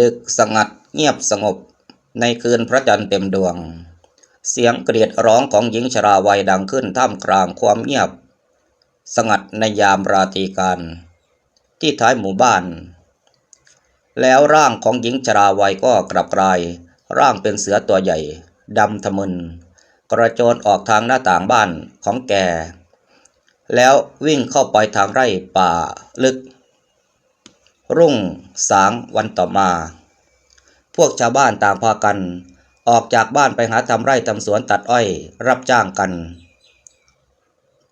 ดึกสงัดเงียบสงบ ในคืนพระจันทร์เต็มดวง เสียงเกรียดร้องของหญิงชราวัยดังขึ้นท่ามกลางความเงียบ สงัดในยามราตรีการ ที่ท้ายหมู่บ้าน แล้วร่างของหญิงชราวัยก็กลับกลาย ร่างเป็นเสือตัวใหญ่ดำทะมึน กระโจนออกทางหน้าต่างบ้านของแก แล้ววิ่งเข้าไปทางไร่ป่าลึก รุ่งสางวันต่อมา พวกชาวบ้านต่างพากัน ออกจากบ้านไปหาทำไร่ทำสวนตัดอ้อยรับจ้างกัน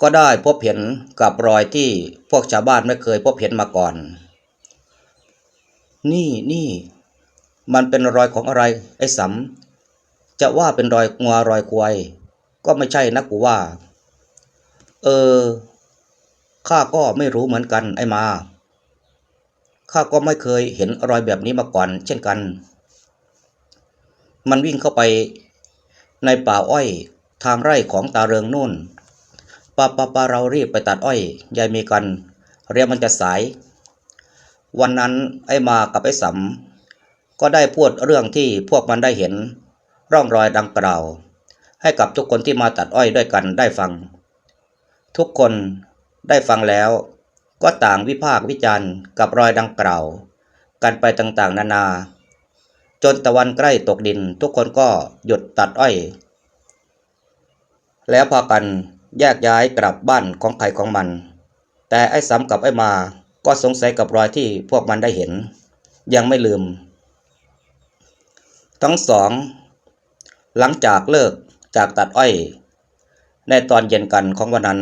ก็ได้พบเห็นกับรอยที่พวกชาวบ้านไม่เคยพบเห็นมาก่อน นี่นี่มันเป็นรอยของอะไร ไอ้สำจะว่าเป็นรอยงัวรอยควายก็ไม่ใช่นะกูว่า เออข้าก็ไม่รู้เหมือนกันไอ้มา ข้าก็ไม่เคยเห็นรอยแบบนี้มาก่อน เช่นกัน มันวิ่งเข้าไปในป่าอ้อยทางไร่ของตาเรืองนู่นปาปาปาเรารีบไปตัดอ้อยยายมีกันเรียกมันจะสาย วันนั้นไอ้มากับไอ้สำก็ได้พูดเรื่องที่พวกมันได้เห็นร่องรอยดังกล่าว ให้กับทุกคนที่มาตัดอ้อยด้วยกันได้ฟัง ทุกคนได้ฟังแล้ว ก็ต่างวิพากษ์วิจารณ์กับรอยดังกล่าว กันไปต่างๆ นานา จนตะวันใกล้ตกดินทุกคนก็หยุดตัดอ้อย แล้วพากันแยกย้ายกลับบ้านของใครของมัน แต่ไอ้สำกับไอ้มาก็สงสัยกับรอยที่พวกมันได้เห็น ยังไม่ลืม ทั้งสอง หลังจากเลิกจากตัดอ้อย ในตอนเย็นกันของวันนั้น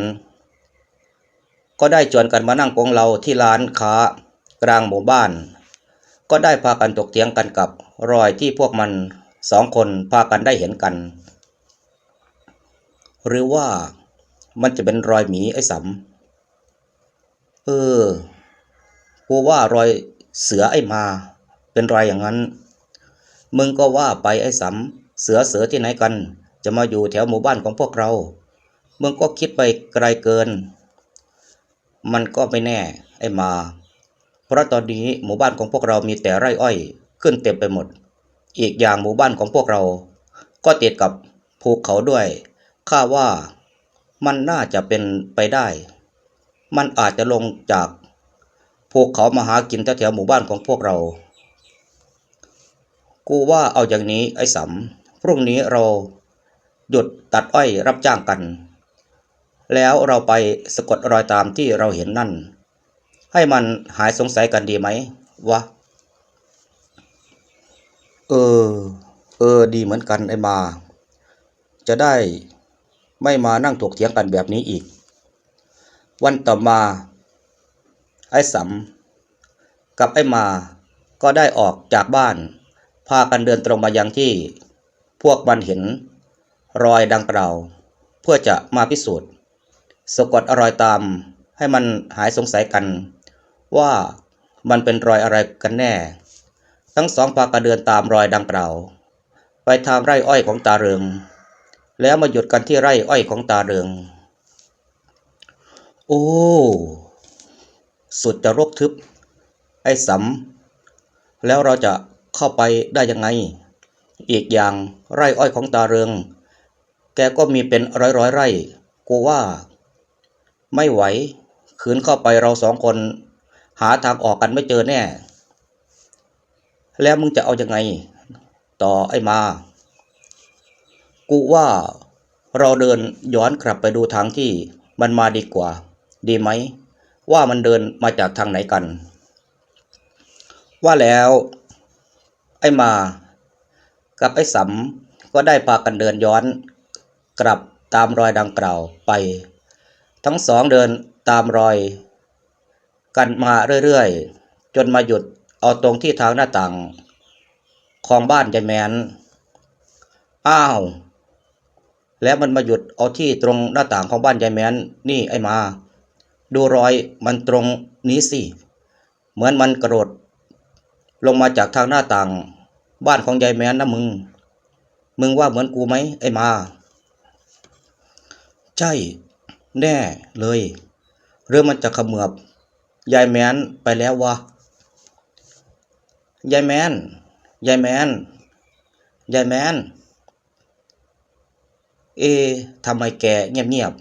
ก็ได้ชวนกันมานั่งกงเราที่ร้านค้ากลางหมู่บ้าน ก็ได้พากันตกเถียงกันกับรอยที่พวกมันสองคนพากันได้เห็นกัน หรือว่ามันจะเป็นรอยหมีไอ้สำเออกูว่ารอยเสือไอ้มา เป็นรอยอย่างนั้น มึงก็ว่าไปไอ้สำเสือเสือที่ไหนกัน จะมาอยู่แถวหมู่บ้านของพวกเรา มึงก็คิดไปไกลเกิน มันก็ไม่แน่ไอ้มา เพราะตอนนี้หมู่บ้านของพวกเรามีแต่ไร่อ้อย ขึ้นเต็มไปหมด อีกอย่างหมู่บ้านของพวกเรา ก็ติดกับภูเขาด้วยข้าว่ามันน่าจะเป็นไปได้ มันอาจจะลงจากภูเขามาหากินแถวหมู่บ้านของพวกเรา กูว่าเอาอย่างนี้ไอ้สำพรุ่งนี้เราหยุดตัดอ้อยรับจ้างกัน แล้วเราไปสะกดรอยตามที่เราเห็นนั่น ให้มันหายสงสัยกันดีไหมวะ เออ เออ ดีเหมือนกันไอ้มา จะได้ไม่มานั่งถกเถียงกันแบบนี้อีก วันต่อมา ไอ้สำกับไอ้มาก็ได้ออกจากบ้าน พากันเดินตรงมายังที่พวกมันเห็นรอยดังกล่าว เพื่อจะมาพิสูจน์ สะกดอรอยตาม ให้มันหายสงสัยกัน ว่ามันเป็นรอยอะไรกันแน่ ทั้งสองพากันเดินตามรอยดังกล่าว ไปทางไร่อ้อยของตาเรือง แล้วมาหยุดกันที่ไร่อ้อยของตาเรือง โอ้ สุดจะรกทึบ ไอ้สำแล้วเราจะเข้าไปได้ยังไง อีกอย่างไร่อ้อยของตาเรือง แกก็มีเป็นร้อยร้อยไร่ กูว่า ไม่ไหวขืนเข้าไปเราสองคน หาทางออกกันไม่เจอแน่ แล้วมึงจะเอาอยัางไง ต่อไอ้มา กูว่าเราเดินย้อนกลับไปดูทางที่มันมาดีกว่า ดีไหม ว่ามันเดินมาจากทางไหนกัน ว่าแล้ว ไอ้มา กับไอ้สำก็ได้พากันเดินย้อน กลับตามรอยดังกล่าวไป ทั้งสองเดินตามรอย กันมาเรื่อยๆ จนมาหยุดเอาตรงที่ทางหน้าต่างของบ้านยายแมน อ้าว แล้วมันมาหยุดเอาที่ตรงหน้าต่างของบ้านยายแมน นี่ไอ้มา ดูรอยมันตรงนี้สิ เหมือนมันกระโดด ลงมาจากทางหน้าต่าง บ้านของยายแมนนะมึง มึงว่าเหมือนกูไหมไอ้มา ใช่ แน่เลย เรื่องมันจะขมือบยายแมนไปแล้ววะยายแมนยายแมนยายแมนเอะทำไมแกเงียบ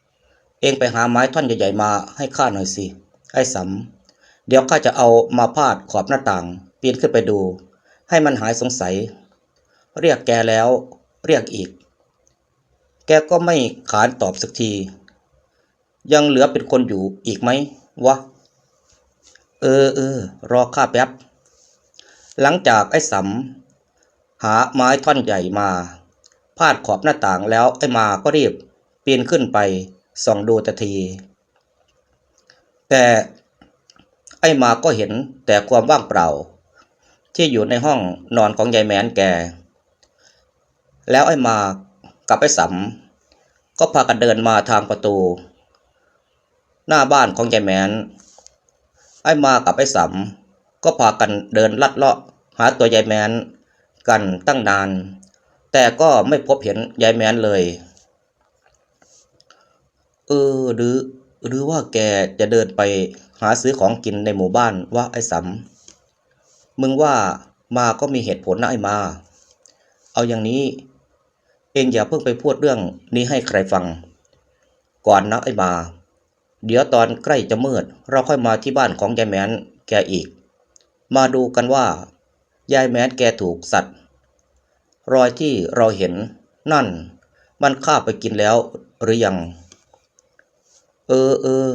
ๆเองไปหาไม้ท่อนใหญ่ๆมาให้ข้าหน่อยสิ ไอ้สำเดี๋ยวข้าจะเอามาพาดขอบหน้าต่าง ปีนขึ้นไปดู ให้มันหายสงสัย เรียกแกแล้ว เรียกอีก แกก็ไม่ขานตอบสักที ยังเหลือเป็นคนอยู่อีกไหมวะ เออเออรอข้าแป๊บ หลังจากไอ้สำหาไม้ท่อนใหญ่มาพาดขอบหน้าต่างแล้วไอ้มาก็รีบปีนขึ้นไปส่องดูทันที แต่ไอ้มาก็เห็นแต่ความว่างเปล่า ที่อยู่ในห้องนอนของยายแมนแก แล้วไอ้มากับไอ้สำก็พากันเดินมาทางประตู หน้าบ้านของยายแมน ไอ้มากับไอ้สำก็พากันเดินลัดเลาะหาตัวยายแมน กันตั้งนาน แต่ก็ไม่พบเห็นยายแมนเลย เออหรือหรือว่าแกจะเดินไปหาซื้อของกินในหมู่บ้านว่าไอ้สำมึงว่ามาก็มีเหตุผลนะไอ้มา เอาอย่างนี้ เองอย่าเพิ่งไปพูดเรื่องนี้ให้ใครฟัง ก่อนนะไอ้มา เดี๋ยวตอนใกล้จะมืด เราค่อยมาที่บ้านของยายแมนแกอีก มาดูกันว่ายายแมนแกถูกสัตว์ รอยที่เราเห็นนั่น มันฆ่าไปกินแล้วหรือยัง เออเออ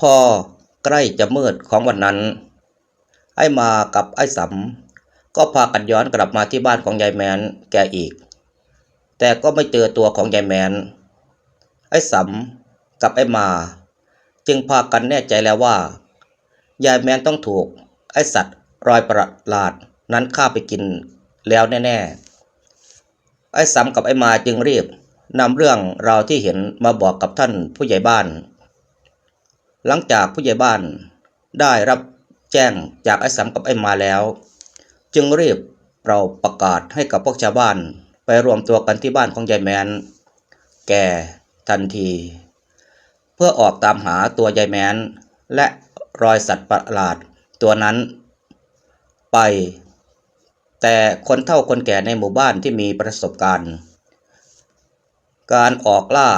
พอใกล้จะมืดของวันนั้น ไอ้มากับไอ้สำก็พากันย้อนกลับมาที่บ้านของยายแมนแกอีก แต่ก็ไม่เจอตัวของยายแมน ไอ้สำกับไอ้มา จึงพากันแน่ใจแล้วว่า ยายแมนต้องถูก ไอ้สัตว์รอยประหลาดนั้นฆ่าไปกินแล้วแน่ๆ ไอ้สำกับไอ้มาจึงรีบนำเรื่องราวที่เห็นมาบอกกับท่านผู้ใหญ่บ้าน หลังจากผู้ใหญ่บ้านได้รับแจ้งจากไอ้สำกับไอ้มาแล้ว จึงรีบเราประกาศให้กับพวกชาวบ้านไปรวมตัวกันที่บ้านของยายแมน แก ทันที เพื่อออกตามหาตัวยายแมนและรอยสัตว์ประหลาดตัวนั้นไป แต่คนเฒ่าคนแก่ในหมู่บ้านที่มีประสบการณ์ การออกล่า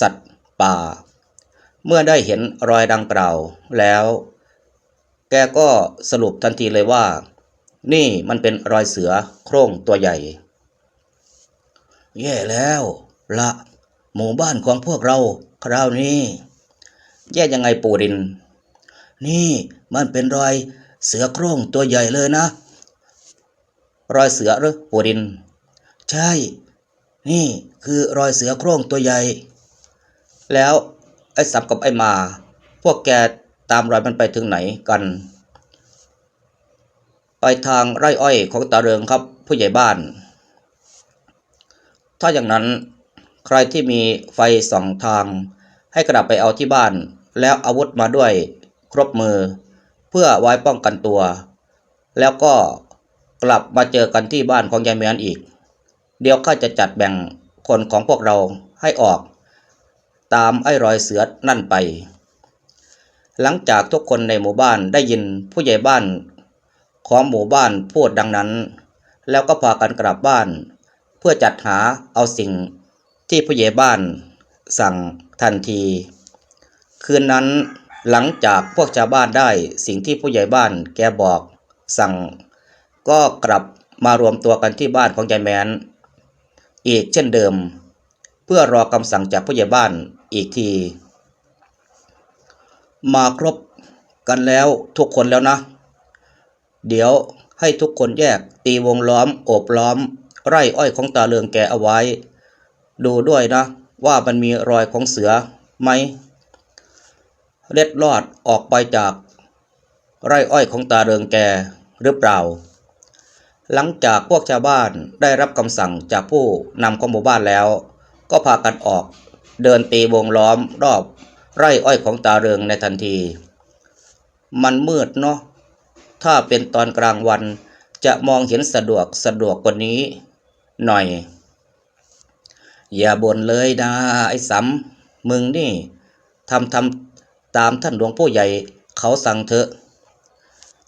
สัตว์ป่า เมื่อได้เห็นรอยดังกล่าวแล้ว แกก็สรุปทันทีเลยว่า นี่มันเป็นรอยเสือโคร่งตัวใหญ่ แย่แล้วละ หมู่บ้านของพวกเราคราวนี้ แย่ยังไงปูดิน นี่มันเป็นรอยเสือโคร่งตัวใหญ่เลยนะ รอยเสือหรือปูดิน ใช่ นี่คือรอยเสือโคร่งตัวใหญ่ แล้วไอ้สับกับไอ้มา พวกแกตามรอยมันไปถึงไหนกัน ไปทางไร่อ้อยของตาเรืองครับผู้ใหญ่บ้าน ถ้าอย่างนั้น ใครที่มีไฟสองทาง ให้กลับไปเอาที่บ้าน แล้วอาวุธมาด้วยครบมือ เพื่อไว้ป้องกันตัว แล้วก็กลับมาเจอกันที่บ้านของยายแมนอีก เดี๋ยวข้าจะจัดแบ่งคนของพวกเราให้ออก ตามไอ้รอยเสือนั่นไป หลังจากทุกคนในหมู่บ้านได้ยินผู้ใหญ่บ้านของหมู่บ้านพูดดังนั้น แล้วก็พากันกลับบ้าน เพื่อจัดหาเอาสิ่ง ที่ผู้ใหญ่บ้านสั่งทันที คืนนั้นหลังจากพวกชาวบ้านได้สิ่งที่ผู้ใหญ่บ้านแกบอกสั่ง ก็กลับมารวมตัวกันที่บ้านของยายแมนอีกเช่นเดิม เพื่อรอคำสั่งจากผู้ใหญ่บ้านอีกที มาครบกันแล้วทุกคนแล้วนะ เดี๋ยวให้ทุกคนแยกตีวงล้อมโอบล้อม ไร่อ้อยของตาเลืองแกเอาไว้ ดูด้วยนะ ว่ามันมีรอยของเสือไหม เล็ดลอดออกไปจาก ไร่อ้อยของตาเรืองแกหรือเปล่า หลังจากพวกชาวบ้านได้รับคำสั่งจากผู้นำของหมู่บ้านแล้ว ก็พากันออกเดินตีวงล้อมรอบไร่อ้อยของตาเรืองในทันที มันมืดเนาะ ถ้าเป็นตอนกลางวันจะมองเห็นสะดวกสะดวกกว่านี้ หน่อย อย่าบ่นเลยนะไอ้สำมึงนี่ทำทำตามท่านหลวงผู้ใหญ่เขาสั่งเถอะ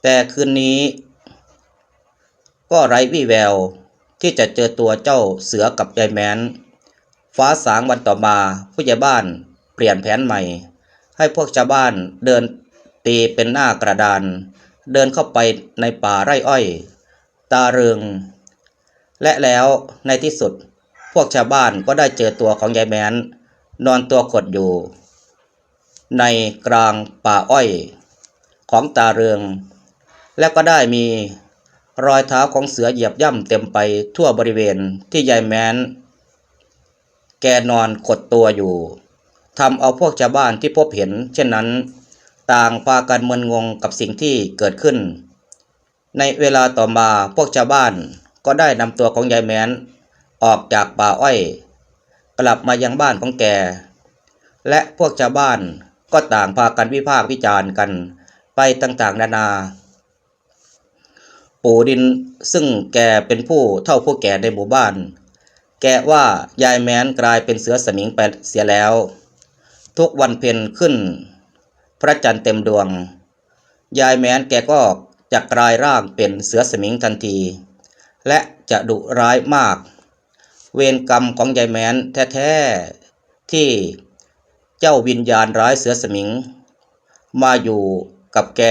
แต่คืนนี้ ก็ไร้วี่แววที่จะเจอตัวเจ้าเสือกับยายแมน ฟ้าสางวันต่อมาผู้ใหญ่บ้านเปลี่ยนแผนใหม่ ให้พวกชาวบ้านเดินตีเป็นหน้ากระดาน เดินเข้าไปในป่าไร่อ้อย ตาเรืองและแล้วในที่สุด วกชาวบ้านก็ได้เจอตัวของยายแมนนอนตัวขดอยู่ ในกลางป่าอ้อยของตาเรือง และก็ได้มีรอยเท้าของเสือเหยียบย่ำเต็มไปทั่วบริเวณที่ยายแมนแกนอนขดตัวอยู่ทำเอาพวกชาวบ้านที่พบเห็น เช่นนั้น ต่างพากันมึนงงกับสิ่งที่เกิดขึ้น ในเวลาต่อมาพวกชาวบ้านก็ได้นำตัวของยายแมน ออกจากป่าอ้อย กลับมายังบ้านของแก และพวกชาวบ้านก็ต่างพากันวิพากษ์วิจารณ์กันไปต่างๆ นานา ปู่ดินซึ่งแกเป็นผู้เท่าผู้แก่ในหมู่บ้าน แกว่ายายแม้นกลายเป็นเสือสมิงไปเสียแล้ว ทุกวันเพ็ญขึ้น พระจันทร์เต็มดวง ยายแม้นแกก็จะกลายร่างเป็นเสือสมิงทันที และจะดุร้ายมาก เวรกรรมของยายแมนแท้ๆ ที่เจ้าวิญญาณร้ายเสือสมิง มาอยู่กับแก